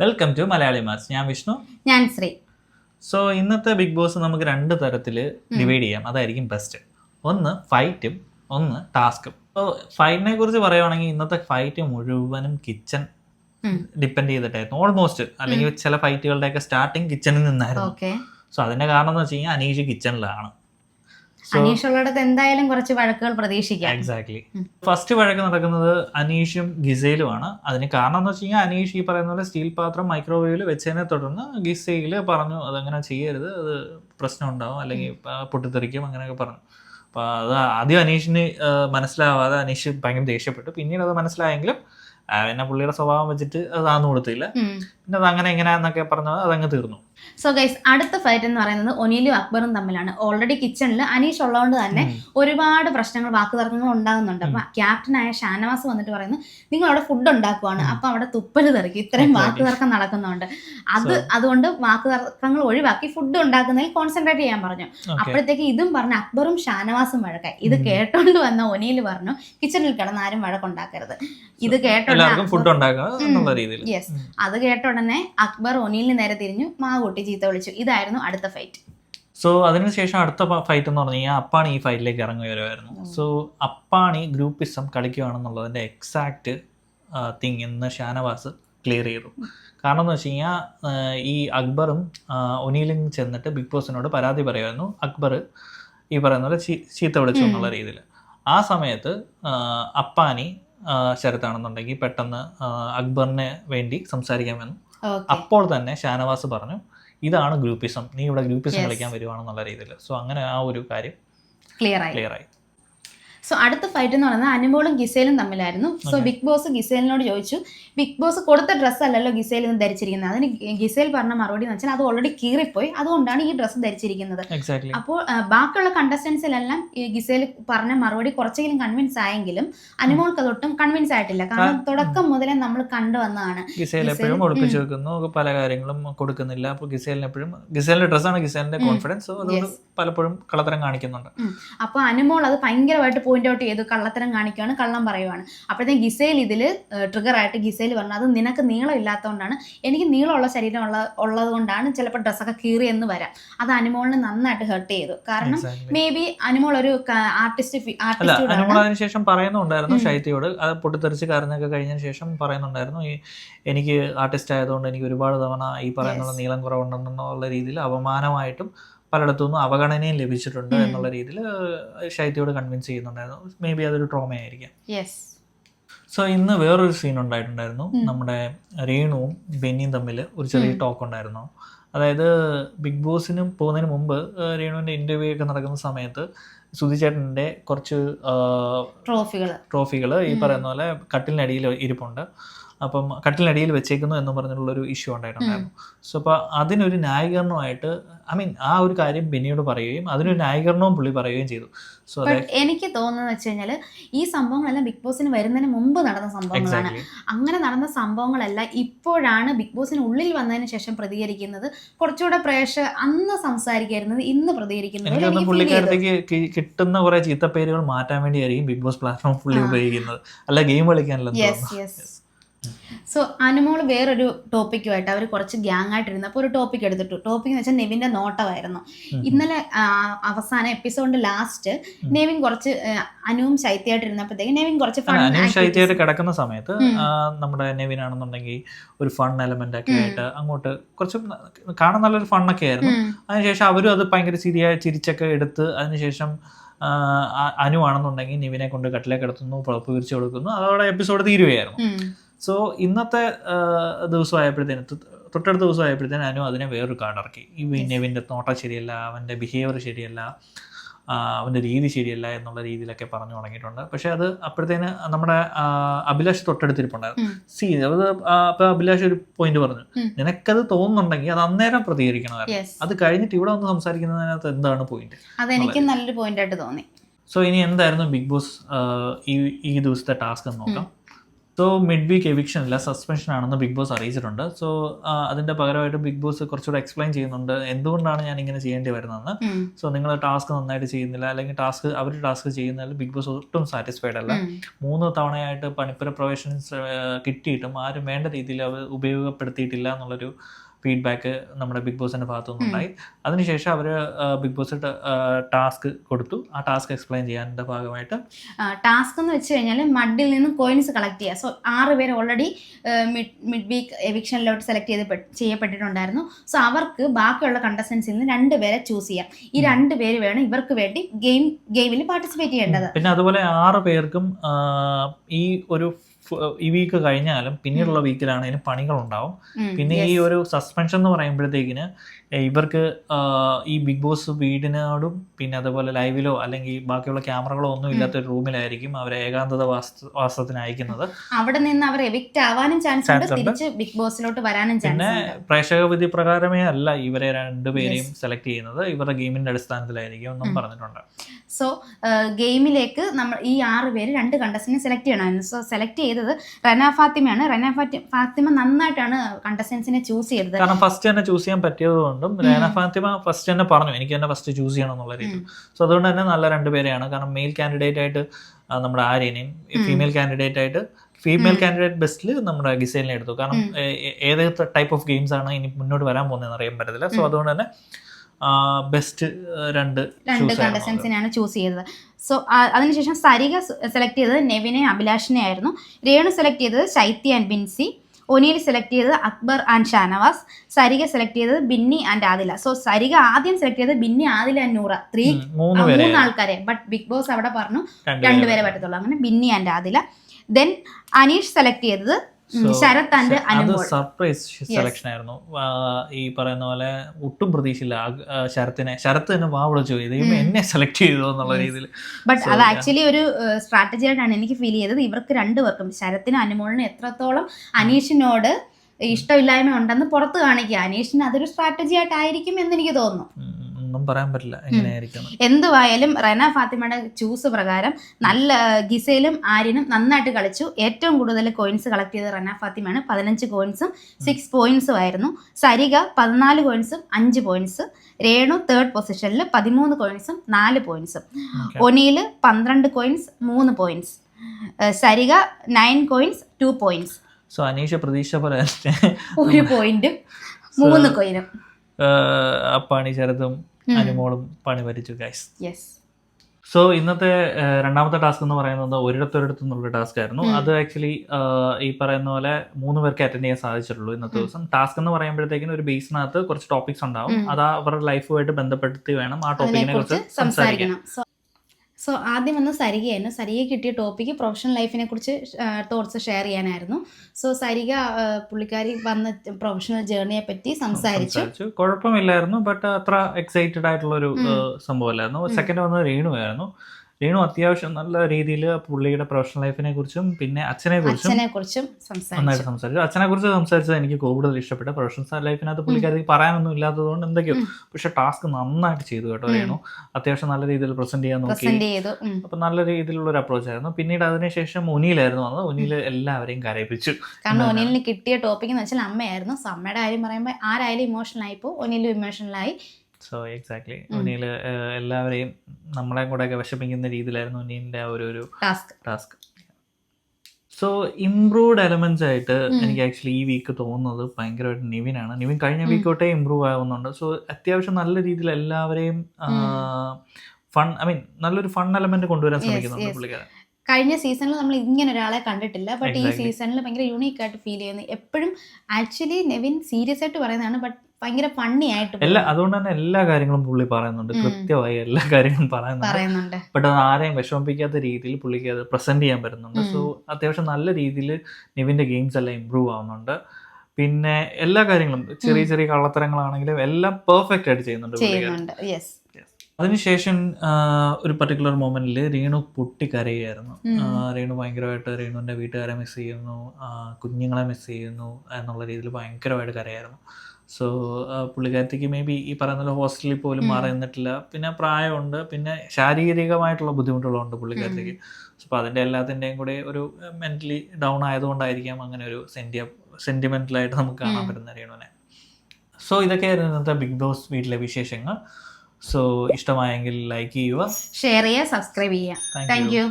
Welcome to Malayali mass ഞാൻ വിഷ്ണു. ഞാൻ Sree. So ഇന്നത്തെ ബിഗ് ബോസ് നമുക്ക് രണ്ട് തരത്തിൽ ഡിവൈഡ് ചെയ്യാം. അതായിരിക്കും ബെസ്റ്റ് ഒന്ന് ഫൈറ്റും ഒന്ന് ടാസ്കും അപ്പോൾ ഫൈറ്റിനെ കുറിച്ച് പറയുവാണെങ്കിൽ ഇന്നത്തെ ഫൈറ്റ് മുഴുവനും കിച്ചൺ. ഡിപ്പെൻഡ് ചെയ്തിട്ടായിരുന്നു. ഓൾമോസ്റ്റ് അല്ലെങ്കിൽ ചില ഫൈറ്റുകളുടെയൊക്കെ സ്റ്റാർട്ടിങ് കിച്ചണിൽ നിന്നായിരുന്നു. സോ അതിന്റെ കാരണം എന്ന് വെച്ച് കഴിഞ്ഞാൽ അനീഷ് കിച്ചണിലാണ് അനീഷ് ഉള്ളിടത്ത് എന്തായാലും കുറച്ച് വഴക്കുകൾ പ്രതീക്ഷിക്കാം. എക്സാക്ട്ലി ഫസ്റ്റ് വഴക്ക് നടക്കുന്നത് അനീഷും ഗിസയിലുമാണ്. അതിന് കാരണം എന്ന് വെച്ച് കഴിഞ്ഞാൽ അനീഷ് ഈ പറയുന്ന പോലെ സ്റ്റീൽ പാത്രം മൈക്രോവേവിൽ വെച്ചതിനെ തുടർന്ന് ഗിസയിൽ പറഞ്ഞു അതങ്ങനെ ചെയ്യരുത്. അത് പ്രശ്നം ഉണ്ടാവും അല്ലെങ്കിൽ പൊട്ടിത്തെറിക്കും അങ്ങനെയൊക്കെ പറഞ്ഞു. അപ്പോൾ അത് ആദ്യം അനീഷിന് മനസ്സിലാവാതെ അനീഷ് ഭയങ്കര ദേഷ്യപ്പെട്ടു. പിന്നീട് അത് മനസ്സിലായെങ്കിലും പിന്നെ പുള്ളിയുടെ സ്വഭാവം വെച്ചിട്ട് അത് ആന്നു കൊടുത്തില്ല. പിന്നെ അത് അങ്ങനെ എങ്ങനെയാന്നൊക്കെ പറഞ്ഞത് അതങ്ങ് തീർന്നു. സോ ഗൈസ് അടുത്ത ഫൈറ്റ് എന്ന് പറയുന്നത് ഒനീലും അക്ബറും തമ്മിലാണ്. ഓൾറെഡി കിച്ചണിൽ അനീഷ് ഉള്ളതുകൊണ്ട് തന്നെ. ഒരുപാട് പ്രശ്നങ്ങൾ വാക്കുതർക്കങ്ങൾ ഉണ്ടാകുന്നുണ്ട്. അപ്പൊ ക്യാപ്റ്റനായ ഷാനവാസ് വന്നിട്ട് പറയുന്നു നിങ്ങൾ അവിടെ ഫുഡ് ഉണ്ടാക്കുവാണ് അപ്പൊ അവിടെ തുപ്പൽ തെറിക്കും. ഇത്രയും വാക്ക് തർക്കം നടക്കുന്നുണ്ട്. അത് അതുകൊണ്ട് വാക്ക് തർക്കങ്ങൾ ഒഴിവാക്കി ഫുഡ് ഉണ്ടാക്കുന്നതിൽ കോൺസെൻട്രേറ്റ് ചെയ്യാൻ പറഞ്ഞു. അപ്പോഴത്തേക്ക് ഇതും പറഞ്ഞ അക്ബറും ഷാനവാസും വഴക്കായി. ഇത്. കേട്ടോണ്ട് വന്ന ഒനീൽ പറഞ്ഞു കിച്ചണിൽ കിടന്ന് ആരും വഴക്കുണ്ടാക്കരുത്. ഇത് കേട്ടോണ്ട് രീതിയിൽ. യെസ് അത് കേട്ട ഉടനെ അക്ബർ ഒനീലിന് നേരെ തിരിഞ്ഞു മാ കൊട്ടി ചീത്ത വിളിച്ചു. ഇതായിരുന്നു അടുത്ത ഫൈറ്റ് സോ അതിനുശേഷം അടുത്ത ഫൈറ്റ് എന്ന് പറഞ്ഞു കഴിഞ്ഞാൽ അപ്പാണി ഈ ഫൈറ്റിലേക്ക് ഇറങ്ങി വരുമായിരുന്നു സോ അപ്പാണി ഗ്രൂപ്പിസം കളിക്കുകയാണെന്നുള്ളതിന്റെ എക്സാക്റ്റ് തിങ് ഇന്ന് ഷാനവാസ് ക്ലിയർ ചെയ്തു. കാരണം എന്ന് വെച്ച് കഴിഞ്ഞാൽ ഈ അക്ബറും ഒനീലും ചെന്നിട്ട് ബിഗ് ബോസിനോട് പരാതി പറയുമായിരുന്നു. അക്ബർ ഈ പറയുന്ന പോലെ ചീത്ത വിളിച്ചു എന്നുള്ള രീതിയിൽ. ആ സമയത്ത് അപ്പാനി ശരത്താണെന്നുണ്ടെങ്കിൽ പെട്ടെന്ന് അക്ബറിനെ അക്ബറിന് വേണ്ടി സംസാരിക്കാൻ വന്നു. അപ്പോൾ തന്നെ ഷാനവാസ് പറഞ്ഞു ഇതാണ് ഗ്രൂപ്പിസം. നീ ഇവിടെ ഗ്രൂപ്പിസം. കളിക്കാൻ വരുവാണെന്നുള്ള രീതിയിൽ. സോ അങ്ങനെ ആ ഒരു കാര്യം ക്ലിയർ ആയി. ക്ലിയർ ആയി. സോ അടുത്ത ഫൈറ്റ് എന്ന് പറയുന്നത് അനുമോളും ഗിസേലും തമ്മിലായിരുന്നു. സോ ബിഗ് ബോസ് ഗിസേലിനോട് ചോദിച്ചു. ബിഗ് ബോസ് കൊടുത്ത ഡ്രസ്സ് അല്ലല്ലോ ഗിസേൽ ഇന്ന് ധരിച്ചിരിക്കുന്നത്. അതിന് ഗിസേൽ പറഞ്ഞ മറുപടി എന്ന് വെച്ചാൽ അത് ഓൾറെഡി കീറിപ്പോയി. അതുകൊണ്ടാണ് ഈ ഡ്രസ്സ് ധരിച്ചിരിക്കുന്നത്. അപ്പോൾ ബാക്കിയുള്ള കണ്ടസ്റ്റൻസിലെല്ലാം ഈ ഗിസേൽ പറഞ്ഞ മറുപടി കുറച്ചെങ്കിലും കൺവിൻസ് ആയെങ്കിലും അനുമോൾക്ക് അതൊട്ടും കൺവിൻസ് ആയിട്ടില്ല. കാരണം തുടക്കം മുതലേ നമ്മൾ കണ്ടുവന്നതാണ് ഗിസേൽ ഗിസേൽ, എപ്പോഴും ഒളിപ്പിച്ചു ഉം. വെക്കുന്നു. പല കാര്യങ്ങളും കൊടുക്കുന്നില്ല. അപ്പോൾ ഗിസേലിന് എപ്പോഴും ഗിസേലിന്റെ ഡ്രസ്സാണ് ഗിസേലിന്റെ കോൺഫിഡൻസ് അതുകൊണ്ട് പലപ്പോഴും കളത്തരം കാണിക്കുന്നുണ്ട്. അപ്പോൾ അനുമോൾ അത് ഭയങ്കരമായിട്ട് പോയിന്റ് ഔട്ട് ചെയ്തു കള്ളത്തരം കാണിക്കുകയാണ് കള്ളം പറയുവാണ്. അപ്പോഴത്തേക്ക് ഗിസേൽ ഇതിൽ ട്രിഗർ ആയിട്ട് ഗിസേൽ പറഞ്ഞു അത് നിനക്ക് നീളം ഇല്ലാത്തതുകൊണ്ടാണ് എനിക്ക് നീളമുള്ള ശരീരമുള്ള ഉള്ളത് കൊണ്ടാണ് ചിലപ്പോൾ ഡ്രസ്സൊക്കെ കീറി എന്ന് വരാം. അത് അനുമോളിനെ നന്നായിട്ട് ഹെർട്ട് ചെയ്തു. കാരണം. മേ ബി അനുമോൾ ഒരു ആർട്ടിസ്റ്റ് പറയുന്നുണ്ടായിരുന്നു. ശൈത്യയോട്. അത് പൊട്ടിത്തെറിച്ച് കരഞ്ഞൊക്കെ കഴിഞ്ഞതിന് ശേഷം പറയുന്നുണ്ടായിരുന്നു. ഈ എനിക്ക് ആർട്ടിസ്റ്റ് ആയതുകൊണ്ട് എനിക്ക് ഒരുപാട് തവണ ഈ പറയുന്ന. നീളം കുറവുണ്ടെന്നുള്ള രീതിയിൽ അപമാനമായിട്ടും പലയിടത്തു നിന്നും അവഗണനയും ലഭിച്ചിട്ടുണ്ട് എന്നുള്ള രീതിയിൽ ശൈത്യയോട് കൺവിൻസ് ചെയ്യുന്നുണ്ടായിരുന്നു. മേ ബി അതൊരു ട്രോമയായിരിക്കാം സോ ഇന്ന് വേറൊരു സീൻ ഉണ്ടായിട്ടുണ്ടായിരുന്നു. നമ്മുടെ രേണുവും ബെന്നിയും തമ്മിൽ ഒരു ചെറിയ ടോക്ക് ഉണ്ടായിരുന്നു. അതായത് ബിഗ് ബോസിനും പോകുന്നതിന് മുമ്പ് റീണുവിന്റെ ഇന്റർവ്യൂ ഇന്റർവ്യൂ ഒക്കെ നടക്കുന്ന സമയത്ത് സുധിചേട്ടന്റെ കുറച്ച് ട്രോഫികൾ ട്രോഫികൾ ഈ പറയുന്ന പോലെ കട്ടിലിനടിയിൽ ഇരിപ്പുണ്ട്. അപ്പം കട്ടിലടിയിൽ വെച്ചേക്കുന്നു എന്ന് പറഞ്ഞിട്ടുള്ളൊരു ഇഷ്യൂ ഉണ്ടായിട്ടുണ്ടായിരുന്നു. സോ അപ്പോൾ അതിനൊരു ന്യായീകരണമായിട്ട് ഐ മീൻ ആ ഒരു കാര്യം ബെന്നിയോട് പറയുകയും അതിനൊരു ന്യായീകരണവും പുള്ളി പറയുകയും ചെയ്തു. സോ എനിക്ക് തോന്നുന്നത് വെച്ച് കഴിഞ്ഞാൽ ഈ സംഭവങ്ങളെല്ലാം ബിഗ് ബോസിന് വരുന്നതിന് മുമ്പ് നടന്ന സംഭവങ്ങളാണ്. അങ്ങനെ നടന്ന സംഭവങ്ങളെല്ലാം ഇപ്പോഴാണ് ബിഗ് ബോസിന് ഉള്ളിൽ വന്നതിന് ശേഷം പ്രതികരിക്കുന്നത്. കുറച്ചുകൂടെ പ്രേക്ഷ അന്ന് സംസാരിക്കായിരുന്നത് ഇന്ന് പ്രതികരിക്കുന്നത്. പുള്ളിക്കാരത്തേക്ക് കിട്ടുന്ന കുറെ ചീത്തപ്പേരുകൾ മാറ്റാൻ വേണ്ടിയായിരിക്കും ബിഗ് ബോസ് പ്ലാറ്റ്ഫോം പുള്ളി ആ. ഉപയോഗിക്കുന്നത്. അല്ല ഗെയിം കളിക്കാനല്ല യെസ് യെസ് സോ അനുമോൾ വേറൊരു ടോപ്പിക്കുമായിട്ട് അവർ കുറച്ച് ഗ്യാങ് ആയിട്ടിരുന്നപ്പോൾ ഒരു ടോപ്പിക് എടുത്തിട്ടു. ടോപ്പിക് എന്ന് വെച്ചാൽ നെവിന്റെ നോട്ടമായിരുന്നു. ഇന്നലെ അവസാന എപ്പിസോഡിന്റെ ലാസ്റ്റ് നെവിൻ കുറച്ച് അനുവും ശൈത്യമായിട്ടിരുന്നപ്പോഴത്തേക്ക് നെവിൻ കുറച്ച് ഫൺ ശൈത്യമായിട്ട് കിടക്കുന്ന സമയത്ത് നമ്മുടെ നെവിൻ ആണെന്നുണ്ടെങ്കിൽ ഒരു ഫൺ എലമെന്റ് ഒക്കെ. ആയിട്ട് അങ്ങോട്ട് കുറച്ച് കാണാൻ നല്ലൊരു ഫണ്ണൊക്കെ ആയിരുന്നു. അതിനുശേഷം അവരും അത് ഭയങ്കര ശരിയായ ചിരിച്ചൊക്കെ എടുത്ത് അതിനുശേഷം അനുവാണെന്നുണ്ടെങ്കിൽ ആ- അനു ആണെന്നുണ്ടെങ്കിൽ നിവിനെ കൊണ്ട് കട്ടിലേക്ക് കിടത്തുന്നു പുറപ്പ് വിരിച്ചു കൊടുക്കുന്നു. അതോടെ എപ്പിസോഡ് തീരുകയായിരുന്നു. സോ ഇന്നത്തെ ദിവസമായപ്പോഴത്തേന് തൊട്ടടുത്ത ദിവസമായപ്പോഴത്തേന് അനു അതിനെ വേറൊരു കാർഡ് ഇറക്കി ഈ വിനവിന്റെ നെവിന്റെ നോട്ടം ശരിയല്ല അവന്റെ ബിഹേവിയർ ശരിയല്ല അവന്റെ രീതി ശരിയല്ല എന്നുള്ള രീതിയിലൊക്കെ പറഞ്ഞു തുടങ്ങിയിട്ടുണ്ട്. പക്ഷേ അത് അപ്പോഴത്തേന് നമ്മുടെ അഭിലാഷ് തൊട്ടടുത്തിരിപ്പുണ്ടായിരുന്നു. സീ അത് അപ്പോൾ അഭിലാഷ് ഒരു പോയിന്റ് പറഞ്ഞു. നിനക്കത് തോന്നുന്നുണ്ടെങ്കിൽ അത് അന്നേരം പ്രതികരിക്കണമായിരുന്നു. അത് കഴിഞ്ഞിട്ട് ഇവിടെ വന്ന് സംസാരിക്കുന്നതിനകത്ത് എന്താണ് പോയിന്റ് അതെനിക്ക് നല്ലൊരു പോയിന്റ് ആയിട്ട് തോന്നി. സോ ഇനി എന്തായിരുന്നു ബിഗ് ബോസ് ഈ ഈ ദിവസത്തെ ടാസ്ക് എന്ന് നോക്കാം. സോ മിഡ് വീക്ക് എവിക്ഷൻ അല്ല സസ്പെൻഷൻ ആണെന്ന് ബിഗ് ബോസ് അറിയിച്ചിട്ടുണ്ട് സോ അതിന്റെ പകരമായിട്ട് ബിഗ് ബോസ് കുറച്ചുകൂടെ എക്സ്പ്ലെയിൻ ചെയ്യുന്നുണ്ട് എന്തുകൊണ്ടാണ് ഞാൻ ഇങ്ങനെ ചെയ്യേണ്ടി വരുന്നതെന്ന്. സോ നിങ്ങൾ ടാസ്ക് നന്നായിട്ട് ചെയ്യുന്നില്ല അല്ലെങ്കിൽ ടാസ്ക് അവർ ടാസ്ക് ചെയ്യുന്നതിൽ ബിഗ് ബോസ് ഒട്ടും സാറ്റിസ്ഫൈഡ് അല്ല. മൂന്ന് തവണയായിട്ട് പണിപ്പുര പ്രൊഫഷൻസ് കിട്ടിയിട്ടും ആരും വേണ്ട രീതിയിൽ അവർ ഉപയോഗപ്പെടുത്തിയിട്ടില്ല എന്നുള്ളൊരു ഫീഡ്ബാക്ക് നമ്മുടെ ബിഗ് ബോസിന്റെ ഭാഗത്തു നിന്നുണ്ടായി അതിനുശേഷം അവർ ബിഗ് ബോസ് ടാസ്ക് കൊടുത്തു. ആ ടാസ്ക് എക്സ്പ്ലെയിൻ ചെയ്യാന്റെ ഭാഗമായിട്ട്. ടാസ്ക് എന്ന് വെച്ച് കഴിഞ്ഞാൽ മഡിൽ നിന്ന് കോയിൻസ് കളക്ട് ചെയ്യുക സോ ആറ് പേര് ഓൾറെഡി മിഡ് മിഡ് വീക്ക് എവിക്ഷനിലോട്ട് സെലക്ട് ചെയ്ത് ചെയ്യപ്പെട്ടിട്ടുണ്ടായിരുന്നു. സോ അവർക്ക് ബാക്കിയുള്ള കണ്ടസ്റ്റൻസിൽ നിന്ന് രണ്ട് പേരെ ചൂസ് ചെയ്യാം. ഈ രണ്ട് പേര് വേണം ഇവർക്ക് വേണ്ടി ഗെയിം ഗെയിമിൽ പാർട്ടിസിപ്പേറ്റ് ചെയ്യേണ്ടത്. പിന്നെ അതുപോലെ ആറ് പേർക്കും ഈ ഒരു ഈ വീക്ക് കഴിഞ്ഞാലും പിന്നീടുള്ള വീക്കിലാണെങ്കിലും പണികളുണ്ടാവും. ഉണ്ടാവും പിന്നെ ഈ ഒരു സസ്പെൻഷൻ എന്ന് പറയുമ്പോഴത്തേക്കിന് ഇവർക്ക് ഈ ബിഗ് ബോസ് വീടിനോടും പിന്നെ അതുപോലെ ലൈവിലോ അല്ലെങ്കിൽ ബാക്കിയുള്ള ക്യാമറകളോ ഒന്നും ഇല്ലാത്ത ഒരു റൂമിലായിരിക്കും അവരെ ഏകാന്തത വാസ- വാസത്തിന് അയക്കുന്നത്. അവിടെ നിന്ന് അവർ എവിക്റ്റ് ആവാനും ചാൻസ് ഉണ്ട് തിരിച്ച് ബിഗ് ബോസിലോട്ട് വരാനും ചാൻസ് പിന്നെ പ്രേക്ഷക വിധി പ്രകാരമേ അല്ല ഇവരെ രണ്ടുപേരെയും സെലക്ട് ചെയ്യുന്നത്. ഇവരുടെ ഗെയിമിന്റെ അടിസ്ഥാനത്തിലായിരിക്കും എന്നും പറഞ്ഞിട്ടുണ്ട്. സോ ഗെയിമിലേക്ക് നമ്മൾ ഈ ആറ് പേര് രണ്ട് കണ്ടസ്റ്റിനെ സെലക്ട് ചെയ്യണമായിരുന്നു സോ സെലക്ട് ചെയ്തത് റന ഫാത്തിമയാണ്. റന ഫാത്തി ഫാത്തിമ നന്നായിട്ടാണ് കണ്ടസ്റ്റൻസിനെ ചൂസ് ചെയ്തത്. കാരണം ഫസ്റ്റ് തന്നെ ചൂസ് ചെയ്യാൻ പറ്റിയതുകൊണ്ടും റന ഫാത്തിമ ഫസ്റ്റ് തന്നെ പറഞ്ഞു എനിക്ക് തന്നെ ഫസ്റ്റ് ചൂസ് ചെയ്യണം എന്നുള്ള രീതിയിൽ. സോ അതുകൊണ്ട് തന്നെ നല്ല രണ്ടുപേരെയാണ് കാരണം മെയിൽ കാൻഡിഡേറ്റ് ആയിട്ട് നമ്മുടെ ആര്യനെയും ഫീമെയിൽ കാൻഡിഡേറ്റ് ആയിട്ട് ഫീമെയിൽ കാൻഡിഡേറ്റ് ബെസ്റ്റിൽ നമ്മുടെ ഗിസേലിനെ എടുത്തു. കാരണം ഏത് ടൈപ്പ് ഓഫ് ഗെയിംസ് ആണ് ഇനി മുന്നോട്ട് വരാൻ പോകുന്നതെന്ന് അറിയാൻ പറ്റത്തില്ല. സോ അതുകൊണ്ട് തന്നെ ബെസ്റ്റ് രണ്ട് രണ്ട്. കണ്ടസ്റ്റൻസിനെയാണ് ചൂസ് ചെയ്തത്. സോ അതിനുശേഷം സരിക സെലക്ട് ചെയ്തത് നെവിനെ അഭിലാഷിനെ ആയിരുന്നു. രേണു സെലക്ട് ചെയ്തത് ശൈത്യ ആൻഡ് ബിൻസി. ഒനിയിൽ സെലക്ട് ചെയ്തത് അക്ബർ ആൻഡ് ഷാനവാസ്. സരിക സെലക്ട് ചെയ്തത് ബിന്നി ആൻഡ് ആദില. സോ സരിക ആദ്യം സെലക്ട് ചെയ്തത് ബിന്നി ആദില ആൻഡ് നൂറ. ത്രീ മൂന്ന് ആൾക്കാരെ. ബട്ട് ബിഗ് ബോസ് അവിടെ പറഞ്ഞു രണ്ടുപേരെ പറ്റത്തുള്ളൂ. അങ്ങനെ Binny and Adhila. Then Aneesh select ചെയ്തത് ശരത് അത് സർപ്രൈസ് സെലക്ഷൻ ആയിരുന്നു. ഈ പറയുന്ന പോലെ ഒട്ടും പ്രതീക്ഷയില്ല. ശരത്തിനെ ശരത്ത് തന്നെ വാ വിളിച്ചു എന്നെ സെലക്ട് ചെയ്തു എന്നുള്ള രീതിയിൽ. ബട്ട് അത് ആക്ച്വലി ഒരു സ്ട്രാറ്റജി ആയിട്ടാണ് എനിക്ക് ഫീൽ ചെയ്തത്. ഇവർക്ക് രണ്ടുപേർക്കും ശരത്തിനും അനുമോളിനും എത്രത്തോളം അനീഷിനോട് ഇഷ്ടമില്ലായ്മ ഉണ്ടെന്ന് പുറത്ത് കാണിക്കുക. അനീഷിന് അതൊരു സ്ട്രാറ്റജി ആയിട്ടായിരിക്കും എന്ന് എനിക്ക് തോന്നുന്നു. ഒന്നും പറയാൻ പറ്റില്ല. എങ്ങനെയായിരിക്കും. എന്തുവായാലും റെന ഫാത്തിമയുടെ ചൂസ് പ്രകാരം നല്ല ഗിസയിലും ആര്യനും നന്നായിട്ട് കളിച്ചു. ഏറ്റവും കൂടുതൽ കോയിൻസ് കളക്ട് ചെയ്തത് റെന ഫാത്തിമയാണ്. പതിനഞ്ച് കോയിൻസും സിക്സ് പോയിന്റ്സും ആയിരുന്നു. സരിക പതിനാല് കോയിൻസും അഞ്ച് പോയിന്റ്സ് രേണു തേർഡ് പൊസിഷനിൽ പതിമൂന്ന് കോയിൻസും നാല് പോയിന്റ്സും ഒനിയിൽ ഒനിയിൽ പന്ത്രണ്ട് കോയിൻസ് മൂന്ന് points Sarika nine coins two points so Aneesh പ്രതീക്ഷ പോലെ ഒരു പോയിന്റും മൂന്ന് കോയിനും അപ്പാണി ശരത്തും അനുമോളും പണി വരിച്ചു ഗൈസ് സോ ഇന്നത്തെ രണ്ടാമത്തെ ടാസ്ക് എന്ന് പറയുന്നത് ഒരിടത്തൊരിടത്തു നിന്നുള്ള ടാസ്ക് ആയിരുന്നു. അത് ആക്ച്വലി ഈ പറയുന്ന പോലെ മൂന്ന് പേർക്ക് അറ്റൻഡ് ചെയ്യാൻ സാധിച്ചിട്ടുള്ളൂ ഇന്നത്തെ ദിവസം. ടാസ്ക് എന്ന് പറയുമ്പോഴത്തേക്കിനും ഒരു ബേസിനകത്ത് കുറച്ച് ടോപ്പിക്സ് ഉണ്ടാവും. അത് അവരുടെ ലൈഫുമായിട്ട് ബന്ധപ്പെടുത്തി വേണം ആ ടോപ്പിക്കിനെ കുറിച്ച് സംസാരിക്കണം. സോ ആദ്യം വന്ന് സരികയായിരുന്നു. സരിക കിട്ടിയ ടോപ്പിക്ക് പ്രൊഫഷണൽ ലൈഫിനെ കുറിച്ച് തോട്ട്സ് ഷെയർ ചെയ്യാനായിരുന്നു. സോ സരിക പുള്ളിക്കാരി വന്ന പ്രൊഫഷണൽ ജേർണിയെ പറ്റി സംസാരിച്ചു. സംസാരിച്ചു. കുഴപ്പമില്ലായിരുന്നു ബട്ട് അത്ര എക്സൈറ്റഡ് ആയിട്ടുള്ള ഒരു സംഭവമല്ലായിരുന്നു സെക്കൻഡ് വന്നത് രേണു ആയിരുന്നു രേണു അത്യാവശ്യം നല്ല രീതിയിൽ പുള്ളിയുടെ പ്രൊഫഷണൽ ലൈഫിനെ കുറിച്ചും പിന്നെ അച്ഛനെ കുറിച്ചും അച്ഛനെ കുറിച്ചും നന്നായിട്ട് സംസാരിച്ചു. അച്ഛനെ കുറിച്ച് സംസാരിച്ചത് എനിക്ക് കൂടുതൽ ഇഷ്ടപ്പെട്ട. പ്രൊഫഷണൽ ലൈഫിനകത്ത് പുള്ളിക്കാരി പറയാനൊന്നും ഇല്ലാത്തതുകൊണ്ട് എന്തൊക്കെയോ. പക്ഷെ ടാസ്ക് നന്നായിട്ട് ചെയ്തു കേട്ടോ രേണു. അത്യാവശ്യം നല്ല രീതിയിൽ പ്രസന്റ് ചെയ്യാൻ നോക്കി. അപ്പൊ നല്ല രീതിയിലുള്ള ഒരു അപ്രോച്ച് ആയിരുന്നു. പിന്നീട് അതിനുശേഷം ഉനിയിലായിരുന്നു വന്നത്. ഉനിയിൽ എല്ലാവരെയും കരയിപ്പിച്ചു. കാരണം ഒനിലിന് കിട്ടിയ ടോപ്പിക് എന്ന് വെച്ചാൽ അമ്മയായിരുന്നു. സോ അമ്മയുടെ കാര്യം പറയുമ്പോൾ ആരായാലും ഇമോഷണൽ ആയിപ്പോ ഇമോഷണൽ ഇമോഷണലായി സോ എക്സാക്ട്ലി ഉനിയിൽ എല്ലാവരെയും നമ്മളെ കൂടെ ഒക്കെ വിഷമിക്കുന്ന രീതിയിലായിരുന്നു ഉനിയുടെ ആ ഒരു task task so improved elements ആയിട്ട് എനിക്ക് ആക്ച്വലി ഈ വീക്ക് തോന്നുന്നത് ഭയങ്കരമായിട്ട് നിവിനാണ്. നിവിൻ കഴിഞ്ഞ വീക്ക് തൊട്ടേ ഇമ്പ്രൂവ് ആവുന്നുണ്ട്. സോ അത്യാവശ്യം നല്ല രീതിയിൽ എല്ലാവരെയും ഫൺ ഐ മീൻ നല്ലൊരു ഫൺ എലമെന്റ് കൊണ്ടുവരാൻ ശ്രമിക്കുന്നുണ്ട്. പുള്ളിക്കാരൻ. കഴിഞ്ഞ സീസണിൽ നമ്മൾ ഇങ്ങനെ ഒരാളെ കണ്ടിട്ടില്ല. ബട്ട് ഈ. സീസണിൽ ഭയങ്കര യൂണീക്ക് ആയിട്ട് ഫീൽ ചെയ്യുന്നു. എപ്പോഴും ആക്ച്വലി നെവിൻ സീരിയസ് ആയിട്ട് പറയുന്നതാണ് ബട്ട് ഭയങ്കര ഫണ്ണി ആയിട്ട് എല്ലാ അതുകൊണ്ട് തന്നെ എല്ലാ കാര്യങ്ങളും പുള്ളി പറയുന്നുണ്ട്. കൃത്യമായി എല്ലാ കാര്യങ്ങളും പറയുന്നുണ്ട്. ബട്ട് അത് ആരെയും വിഷമിപ്പിക്കാത്ത രീതിയിൽ പുള്ളിക്ക് അത് പ്രസന്റ് ചെയ്യാൻ പറ്റുന്നുണ്ട്. സോ അത്യാവശ്യം നല്ല രീതിയിൽ നിവിന്റെ ഗെയിംസ് എല്ലാം ഇമ്പ്രൂവ് ആവുന്നുണ്ട്. പിന്നെ എല്ലാ കാര്യങ്ങളും ചെറിയ ചെറിയ കള്ളത്തരങ്ങളാണെങ്കിലും എല്ലാം പെർഫെക്റ്റ് ആയിട്ട് ചെയ്യുന്നുണ്ട് പുള്ളി ചെയ്യുന്നുണ്ട്. യെസ് അതിനുശേഷം ഒരു പർട്ടിക്കുലർ മൊമെന്റിൽ രേണു പൊട്ടി കരയായിരുന്നു ആ, രേണു ഭയങ്കരമായിട്ട് രേണുവിന്റെ വീട്ടുകാരെ മിസ് ചെയ്യുന്നു കുഞ്ഞുങ്ങളെ മിസ് ചെയ്യുന്നു എന്നുള്ള രീതിയിൽ ഭയങ്കരമായിട്ട് കരയായിരുന്നു. സോ പുള്ളിക്കാരത്തേക്ക് മേ ബി ഈ പറയുന്ന ഹോസ്റ്റലിൽ പോലും. മാറി നിന്നിട്ടില്ല. പിന്നെ പ്രായമുണ്ട്. പിന്നെ ശാരീരികമായിട്ടുള്ള ബുദ്ധിമുട്ടുകളുണ്ട് പുള്ളിക്കാരത്തേക്ക് സോ അപ്പോൾ അതിന്റെ എല്ലാത്തിന്റെയും കൂടെ ഒരു മെന്റലി ഡൗൺ ആയതുകൊണ്ടായിരിക്കാം അങ്ങനെ ഒരു സെന്റിയ സെന്റിമെന്റലായിട്ട് നമുക്ക് കാണാൻ. പറ്റുന്ന രേണുവിനെ. സോ ഇതൊക്കെയായിരുന്നു ഇന്നത്തെ ബിഗ് ബോസ് വീട്ടിലെ വിശേഷങ്ങൾ. സോ ഇഷ്ടമായെങ്കിൽ ലൈക്ക് ചെയ്യുക. ഷെയർ ചെയ്യുക സബ്സ്ക്രൈബ് ചെയ്യുക. Thank you